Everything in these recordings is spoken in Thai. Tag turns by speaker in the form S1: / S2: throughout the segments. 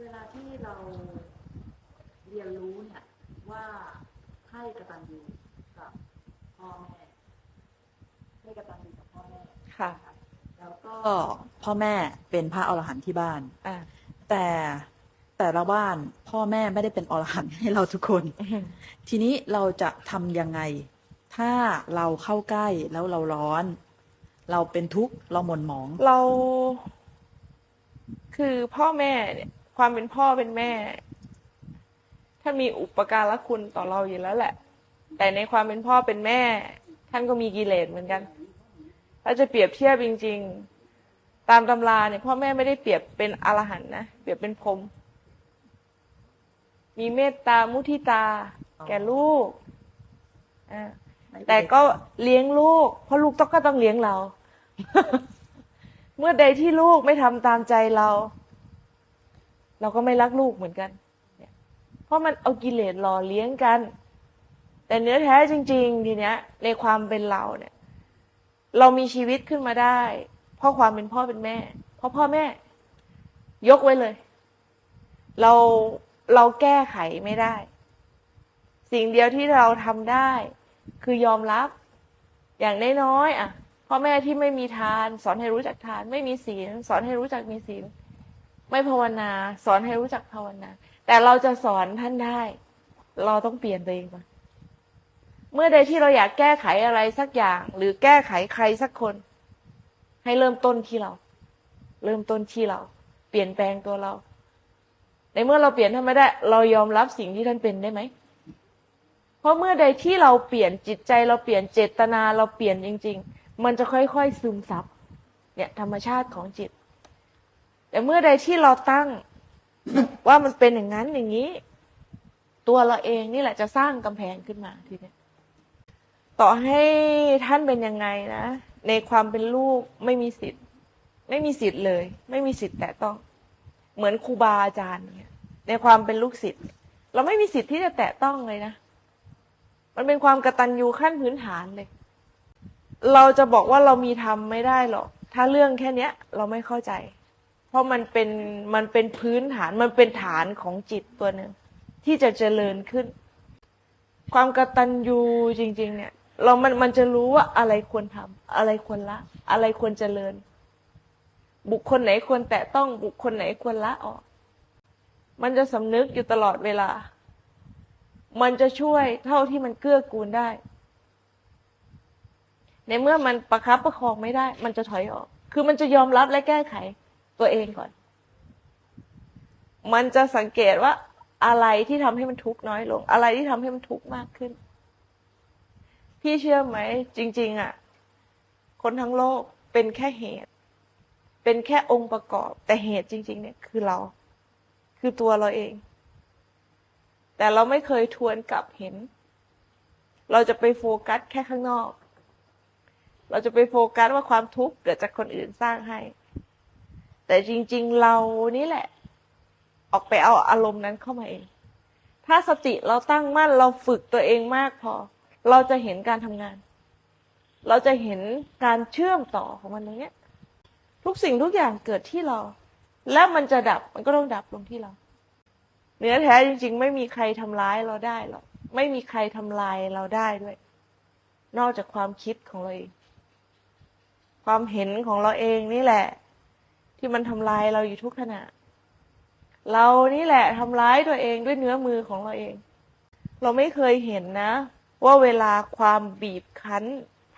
S1: เวลาที่เราเรียนรู้เนี่ยว่าให้กตัญญูกับพ่อแม่ให้กตัญญูกับพ่อแม่
S2: ค่ะ
S1: แล้วก็พ่อแม่เป็นพระอรหันต์ที่บ้าน
S2: อ่า
S1: แต่แต่ละบ้านพ่อแม่ไม่ได้เป็นอรหันต์ให้เราทุกคน ทีนี้เราจะทำยังไง ถ้าเราเข้าใกล้แล้วเราร้อน เราเป็นทุกข์เราหม่นหมอง
S2: เรา คือพ่อแม่เนี่ย ความเป็นพ่อเป็นแม่ ท่านมีอุปการะคุณต่อเราอยู่แล้วแหละ แต่ในความเป็นพ่อเป็นแม่ ท่านก็มีกิเลสเหมือนกัน ถ้าจะเปรียบเทียบจริง ๆ ตามตำราเนี่ยพ่อแม่ไม่ได้เปรียบเป็นอรหันต์นะเปรียบเป็นพรมมีเมตตามุทิตา แก่ลูกอ่าแต่ก็เลี้ยงลูก เพราะลูกต้องก็ต้องเลี้ยงเรา เมื่อใดที่ลูกไม่ทำตามใจเรา เราก็ไม่รักลูกเหมือนกัน เพราะมันเอากิเลสหล่อเลี้ยงกัน แต่เนื้อแท้จริง ๆ ทีเนี้ย ในความเป็นเราเนี่ย เรามีชีวิตขึ้นมาได้ เพราะความเป็นพ่อเป็นแม่ เพราะพ่อแม่ ยกไว้เลย เราเราแก้ไขไม่ได้ สิ่งเดียวที่เราทำได้ คือยอมรับ อย่างน้อยๆอะพ่อแม่ที่ไม่มีทาน สอนให้รู้จักทาน ไม่มีศีลสอนให้รู้จักมีศีล ไม่ภาวนา สอนให้รู้จักภาวนา แต่เราจะสอนท่านได้ เราต้องเปลี่ยนตัวเองเมื่อใดที่เราอยากแก้ไขอะไรสักอย่าง หรือแก้ไขใครสักคน ให้เริ่มต้นที่เรา เริ่มต้นที่เรา เปลี่ยนแปลงตัวเรา ในเมื่อเราเปลี่ยนท่านไม่ได้ เรายอมรับสิ่งที่ท่านเป็นได้ไหมเพราะเมื่อใดที่เราเปลี่ยนจิตใจเราเปลี่ยนเจตนาเราเปลี่ยนจริง ๆ มันจะค่อยๆซึมซับเนี่ยธรรมชาติของจิต แต่เมื่อใดที่เราตั้งว่ามันเป็นอย่างนั้นอย่างนี้ ตัวเราเองนี่แหละจะสร้างกำแพงขึ้นมาทีนี้ต่อให้ท่านเป็นยังไงนะ ในความเป็นลูกไม่มีสิทธิ์ ไม่มีสิทธิ์เลย ไม่มีสิทธิ์แต่ต้อง เหมือนครูบาอาจารย์เนี่ยในความเป็นลูกศิษย์เราไม่มีสิทธิ์ที่จะแตะต้องเลยนะ มันเป็นความกระตันยูขั้นพื้นฐานเลย เราจะบอกว่าเรามีทำไม่ได้หรอก ถ้าเรื่องแค่เนี้ย เราไม่เข้าใจ ราะมันเป็นมันเป็นพื้นฐานมันเป็นฐานของจิตตัวหนึ่งที่จะเจริญขึ้น ความกระตันยูจริง ๆ เนี่ย เรามันมันจะรู้ว่าอะไรควรทำอะไรควรละ อะไรควรเจริญ บุคคลไหนควรแตะต้องบุคคลไหนควรละออก มันจะสำนึกอยู่ตลอดเวลา มันจะช่วยเท่าที่มันเกื้อกูลได้ ในเมื่อมันประคับประคองไม่ได้ มันจะถอยออก คือมันจะยอมรับและแก้ไข ตัวเองก่อน มันจะสังเกตว่าอะไรที่ทำให้มันทุกข์น้อยลง อะไรที่ทำให้มันทุกข์มากขึ้น พี่เชื่อไหม จริง ๆอะ คนทั้งโลกเป็นแค่เหตุ เป็นแค่องค์ประกอบ แต่เหตุจริง ๆ เนี่ยคือเรา คือตัวเราเอง แต่เราไม่เคยทวนกลับเห็น เราจะไปโฟกัสแค่ข้างนอก เราจะไปโฟกัสว่าความทุกข์เกิดจากคนอื่นสร้างให้ แต่จริง ๆ เรานี่แหละ ออกไปเอาอารมณ์นั้นเข้ามาเอง ถ้าสติเราตั้งมั่นเราฝึกตัวเองมากพอ เราจะเห็นการทำงาน เราจะเห็นการเชื่อมต่อของมันตรงนี้ทุกสิ่งทุกอย่างเกิดที่เรา แล้วมันจะดับมันก็ต้องดับลงที่เรา เนื้อแท้จริง ๆ ไม่มีใครทำร้ายเราได้หรอกไม่มีใครทำลายเราได้ด้วย นอกจากความคิดของเราเอง ความเห็นของเราเองนี่แหละ ที่มันทำลายเราอยู่ทุกขณะ เรานี่แหละทำร้ายตัวเองด้วยเนื้อมือของเราเอง เราไม่เคยเห็นนะ ว่าเวลาความบีบคั้น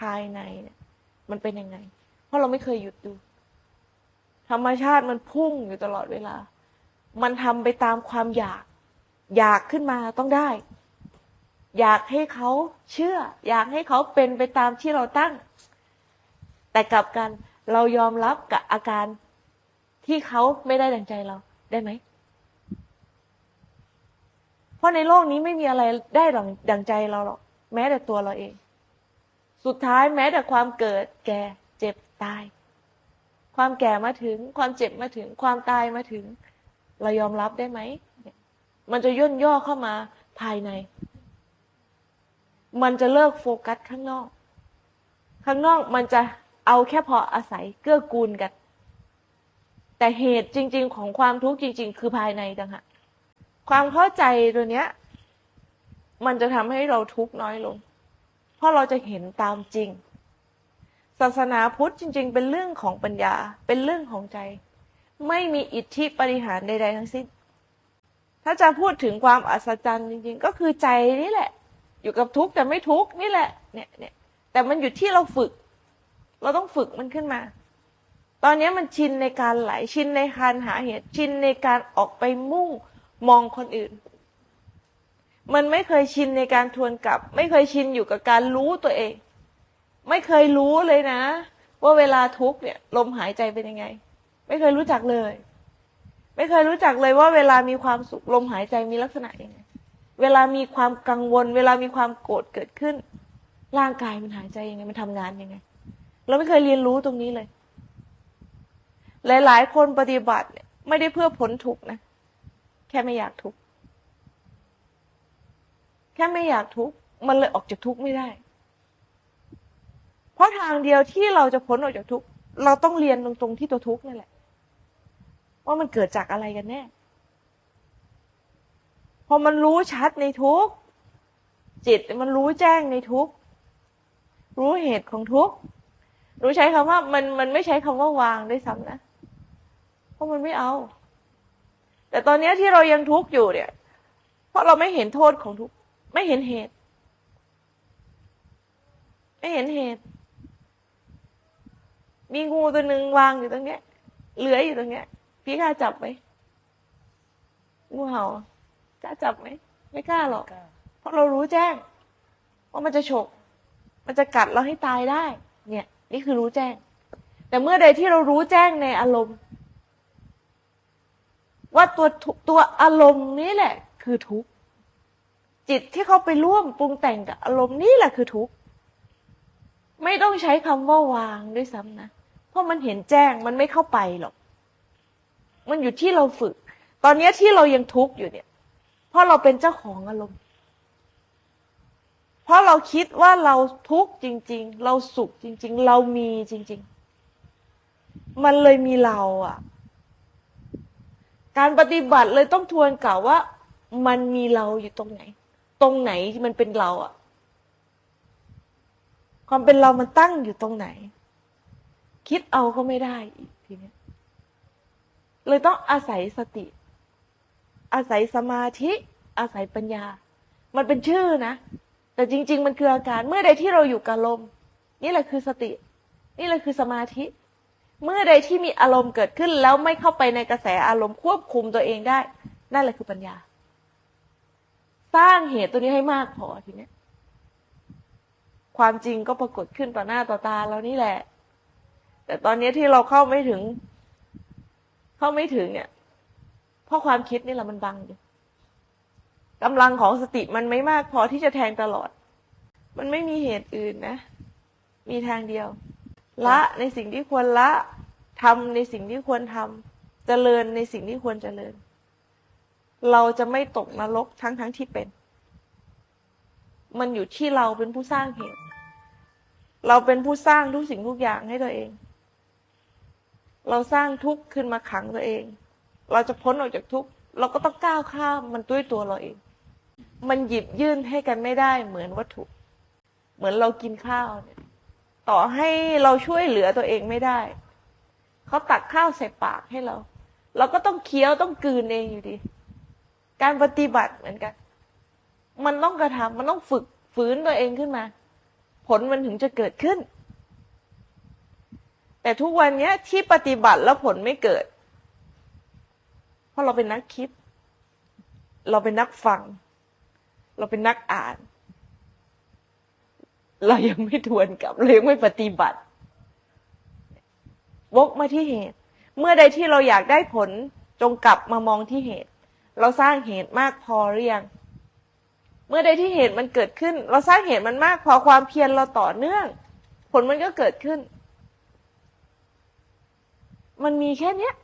S2: ภายในเนี่ยมันเป็นยังไง เพราะเราไม่เคยหยุดดู ธรรมชาติมันพุ่งอยู่ตลอดเวลา มันทำไปตามความอยาก อยากขึ้นมาต้องได้ อยากให้เขาเชื่อ อยากให้เขาเป็นไปตามที่เราตั้ง แต่กลับกันเรายอมรับกับอาการ ที่เขาไม่ได้ดังใจเราได้ไหม เพราะในโลกนี้ไม่มีอะไรได้ดังใจเราหรอก แม้แต่ตัวเราเอง สุดท้ายแม้แต่ความเกิด แก่เจ็บตาย ความแก่มาถึง ความเจ็บมาถึง ความตายมาถึง เรายอมรับได้ไหม มันจะย่นย่อเข้ามาภายใน มันจะเลิกโฟกัสข้างนอก ข้างนอกมันจะเอาแค่พออาศัยเกื้อกูลกัน แต่เหตุจริง ๆ ของความทุกข์จริง ๆ คือภายในต่างหากความเข้าใจตัวเนี้ย มันจะทำให้เราทุกข์น้อยลง เพราะเราจะเห็นตามจริง ศาสนาพุทธจริง ๆ เป็นเรื่องของปัญญา เป็นเรื่องของใจ ไม่มีอิทธิปริหารใดๆทั้งสิ้น ถ้าจะพูดถึงความอัศจรรย์จริง ๆ ก็คือใจนี่แหละ อยู่กับทุกข์แต่ไม่ทุกข์นี่แหละ เนี่ยเนี่ยแต่มันอยู่ที่เราฝึก เราต้องฝึกมันขึ้นมา ตอนนี้มันชินในการไหลชินในการหาเหตุชินในการออกไปมุ่งมองคนอื่น มันไม่เคยชินในการทวนกลับ ไม่เคยชินอยู่กับการรู้ตัวเอง ไม่เคยรู้เลยนะ ว่าเวลาทุกข์เนี่ยลมหายใจเป็นยังไง ไม่เคยรู้จักเลย ไม่เคยรู้จักเลยว่าเวลามีความสุขลมหายใจมีลักษณะยังไงเวลามีความกังวล เวลามีความโกรธเกิดขึ้น ร่างกายมันหายใจยังไงมันทำงานยังไง เราไม่เคยเรียนรู้ตรงนี้เลย หลาย ๆ คนปฏิบัติไม่ได้เพื่อผลทุกข์นะ แค่ไม่อยากทุกข์แค่ไม่อยากทุกข์มันเลยออกจากทุกข์ไม่ได้ เพราะทางเดียวที่เราจะพ้นออกจากทุกข์เราต้องเรียนตรงๆที่ตัวทุกข์นั่นแหละ ว่ามันเกิดจากอะไรกันแน่ พอมันรู้ชัดในทุกข์จิตมันรู้แจ้งในทุกข์รู้เหตุของทุกข์รู้ใช้คำว่ามันมันไม่ใช้คำว่าวางด้วยซ้ำนะ เพราะมันไม่เอา แต่ตอนเนี้ยที่เรายังทุกข์อยู่เนี่ย เพราะเราไม่เห็นโทษของทุกข์ไม่เห็นเหตุ ไม่เห็นเหตุ มีงูตัวหนึ่งวางอยู่ตรงเนี้ยเลื้อยอยู่ตรงเนี้ย พี่กล้าจับไหมงูเห่ากล้าจับไหมไม่กล้าหรอก เพราะเรารู้แจ้ง ว่ามันจะฉก มันจะกัดเราให้ตายได้ เนี่ย นี่คือรู้แจ้ง แต่เมื่อใดที่เรารู้แจ้งในอารมณ์ ว่าตัวตัวอารมณ์นี้แหละ คือทุกข์จิตที่เขาไปร่วมปรุงแต่งกับอารมณ์นี่แหละคือทุกข์ไม่ต้องใช้คำว่าวางด้วยซ้ำนะ เพราะมันเห็นแจ้งมันไม่เข้าไปหรอก มันอยู่ที่เราฝึก ตอนนี้ที่เรายังทุกข์อยู่เนี่ย เพราะเราเป็นเจ้าของอารมณ์ เพราะเราคิดว่าเราทุกข์จริง ๆ เราสุขจริง ๆ เรามีจริง ๆ มันเลยมีเราอะ การปฏิบัติเลยต้องทวนกล่าวว่า มันมีเราอยู่ตรงไหน ตรงไหนที่มันเป็นเราอะความเป็นเรามันตั้งอยู่ตรงไหน คิดเอาก็ไม่ได้อีกทีนี้เลยต้องอาศัยสติ อาศัยสมาธิ อาศัยปัญญา มันเป็นชื่อนะ แต่จริง ๆ มันคืออาการเมื่อใดที่เราอยู่กับลม นี่แหละคือสติ นี่แหละคือสมาธิ เมื่อใดที่มีอารมณ์เกิดขึ้น แล้วไม่เข้าไปในกระแสอารมณ์ควบคุมตัวเองได้ นั่นแหละคือปัญญา สร้างเหตุตัวนี้ให้มากพอทีเนี้ย ความจริงก็ปรากฏขึ้นต่อหน้าต่อตาเรานี่แหละ แต่ตอนนี้ที่เราเข้าไม่ถึง เข้าไม่ถึงเนี่ยเพราะความคิดนี่แหละมันบังอยู่กำลังของสติมันไม่มากพอที่จะแทงตลอด มันไม่มีเหตุอื่นนะ มีทางเดียว ละในสิ่งที่ควรละทำในสิ่งที่ควรทำเจริญในสิ่งที่ควรเจริญ เราจะไม่ตกนรกทั้งทั้งที่เป็น มันอยู่ที่เราเป็นผู้สร้างเหตุ เราเป็นผู้สร้างทุกสิ่งทุกอย่างให้ตัวเอง เราสร้างทุกข์ขึ้นมาขังตัวเอง เราจะพ้นออกจากทุกข์เราก็ต้องก้าวข้ามมันด้วยตัวเราเอง มันหยิบยื่นให้กันไม่ได้เหมือนวัตถุ เหมือนเรากินข้าวเนี่ย ต่อให้เราช่วยเหลือตัวเองไม่ได้ เขาตักข้าวใส่ปากให้เรา เราก็ต้องเคี้ยวต้องกืนเองอยู่ดี การปฏิบัติเหมือนกัน มันต้องกระทำมันต้องฝึกฝืนตัวเองขึ้นมา ผลมันถึงจะเกิดขึ้น แต่ทุกวันนี้ที่ปฏิบัติแล้วผลไม่เกิด เพราะเราเป็นนักคิด เราเป็นนักฟัง เราเป็นนักอ่าน เรายังไม่ทวนกลับเรายังไม่ปฏิบัติ วกมาที่เหตุ เมื่อใดที่เราอยากได้ผลจงกลับมามองที่เหตุ เราสร้างเหตุมากพอหรือยังเมื่อใดที่เหตุมันเกิดขึ้น เราสร้างเหตุมันมากพอความเพียรเราต่อเนื่อง ผลมันก็เกิดขึ้น มันมีแค่เนี้ย